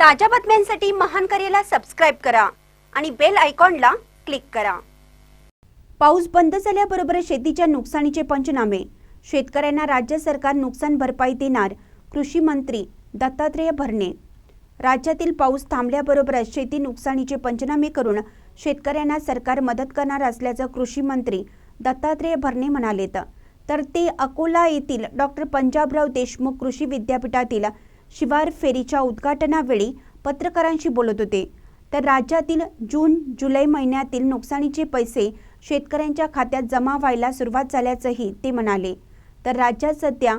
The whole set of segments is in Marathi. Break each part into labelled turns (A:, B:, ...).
A: ताज्या बातम्यांसाठी महान करेला सबस्क्राईब करा आणि बेल आयकॉनला क्लिक करा. पाऊस बंद झाल्याबरोबर शेतीच्या नुकसानीचे पंचनामे. शेतकऱ्यांना राज्य सरकार नुकसान भरपाई देणार कृषी मंत्री दत्तात्रेय भरणे. राज्यातील पाऊस थांबल्याबरोबरच शेती नुकसानीचे पंचनामे करून शेतकऱ्यांना सरकार मदत करणार असल्याचं कृषी मंत्री दत्तात्रेय भरणे म्हणालेत. तर ते अकोला येथील डॉक्टर पंजाबराव देशमुख कृषी विद्यापीठातील शिवार फेरीच्या उद्घाटनावेळी पत्रकारांशी बोलत होते. तर राज्यातील जून जुलै महिन्यातील नुकसानीचे पैसे शेतकऱ्यांच्या खात्यात जमा व्हायला सुरुवात झाल्याचंही ते म्हणाले. तर राज्यात सध्या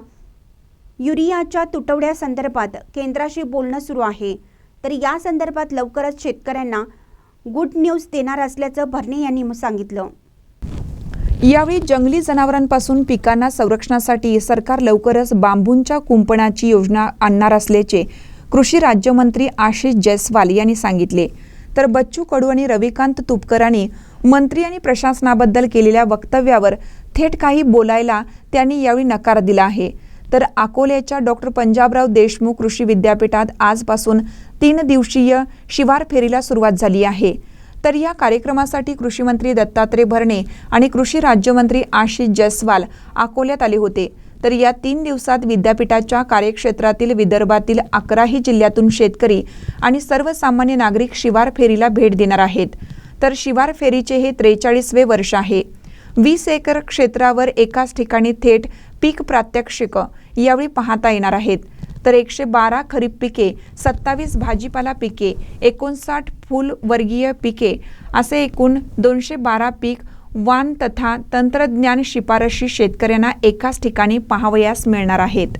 A: युरियाच्या तुटवड्यासंदर्भात केंद्राशी बोलणं सुरू आहे. तर या संदर्भात लवकरच शेतकऱ्यांना गुड न्यूज देणार असल्याचं भरणे यांनी सांगितलं.
B: यावेळी जंगली जनावरांपासून पिकांना संरक्षणासाठी सरकार लवकरच बांबूंच्या कुंपणाची योजना आणणार असल्याचे कृषी राज्यमंत्री आशिष जयस्वाल यांनी सांगितले. तर बच्चू कडू आणि रविकांत तुपकरांनी मंत्री आणि प्रशासनाबद्दल केलेल्या वक्तव्यावर थेट काही बोलायला त्यांनी यावेळी नकार दिला आहे. तर अकोल्याच्या डॉक्टर पंजाबराव देशमुख कृषी विद्यापीठात आजपासून तीन दिवसीय शिवार फेरीला सुरुवात झाली आहे. तर या कार्यक्रमासाठी कृषी मंत्री दत्तात्रय भरणे आणि कृषी राज्यमंत्री आशिष जयस्वाल अकोल्यात आले होते. तर या तीन दिवसात विद्यापीठाच्या कार्यक्षेत्रातील विदर्भातील अकराही जिल्ह्यातून शेतकरी आणि सर्वसामान्य नागरिक शिवार फेरीला भेट देणार आहेत. तर शिवार फेरीचे हे त्रेचाळीसवे वर्ष आहे. वीस एकर क्षेत्रावर एकाच ठिकाणी थेट पीक प्रात्यक्षिक यावेळी पाहता येणार आहेत. तर एकशे बारा खरीप पिके सत्तावीस भाजीपाला पिके एकोणसाठ फुल वर्गीय पिके असे एकूण दोनशे बारा पीक वान तथा तंत्रज्ञान शिफारशी शेतकऱ्यांना एकाच ठिकाणी पाहावयास मिळणार आहेत.